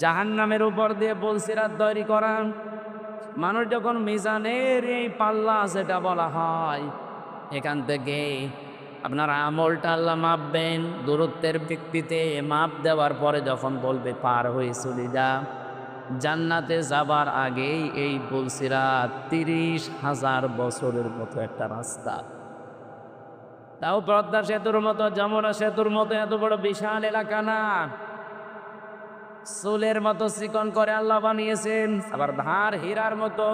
জাহান নামের উপর দিয়ে বলসিরাত তৈরি করা মানুষ যখন মিজানের এই পাল্লা সেটা বলা হয়, এখান থেকে আপনার আমলটা আল্লাহ মাপবেন। দূরত্বের ভিত্তিতে মাপ দেওয়ার পরে যখন বলবে, পার হয়ে চলে যা। জান্নাতে যাবার আগেই এই বলসিরাত তিরিশ হাজার বছরের মতো একটা রাস্তা। তাও পদ্মা সেতুর মতো, যমুনা সেতুর মতো, এত বড় বিশাল এলাকা না। চুলের মতো চিকন করে আল্লাহ বানিয়েছেন। আবার ধার হীরার মতো।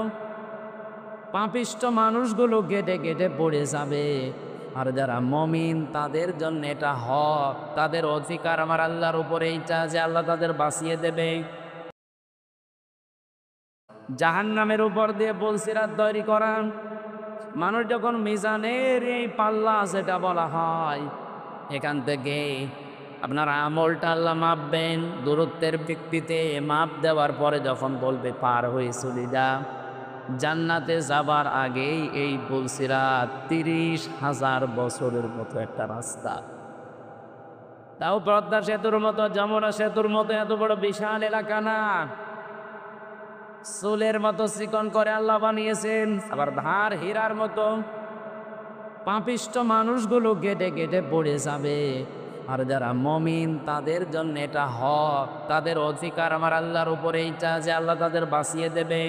পাপিষ্ট মানুষগুলো গেটে গেটে পড়ে যাবে। আর যারা মমিন, তাদের জন্য এটা হক। তাদের অধিকার আমার আল্লাহর উপরে এইটা যে আল্লাহ তাদের বাঁচিয়ে দেবে। জাহান নামের উপর দিয়ে বলসিরাত তৈরি করান। মানুষ যখন মিজানের এই পাল্লা সেটা বলা হয়, এখান থেকে আপনার আমলটা আল্লাহ মাপবেন দূরত্বের ভিত্তিতে মাপ দেওয়ার পরে যখন বলবে পার হয়ে চলে যা। জান্নাতে যাবার আগেই এই বলসিরাত তিরিশ হাজার বছরের মতো একটা রাস্তা। তাও পদ্মা সেতুর মতো, যমুনা সেতুর মতো, এত বড় বিশাল এলাকা না। চুলের মতো চিকন করে আল্লাহ বানিয়েছেন, আবার ধার হীরার মতো। পাপিষ্ট মানুষগুলো গেটে গেটে পড়ে যাবে। আর যারা মমিন, তাদের জন্য এটা হক। তাদের অধিকার আমার আল্লাহর উপরে চা যে আল্লাহ তাদের বাঁচিয়ে দেবে।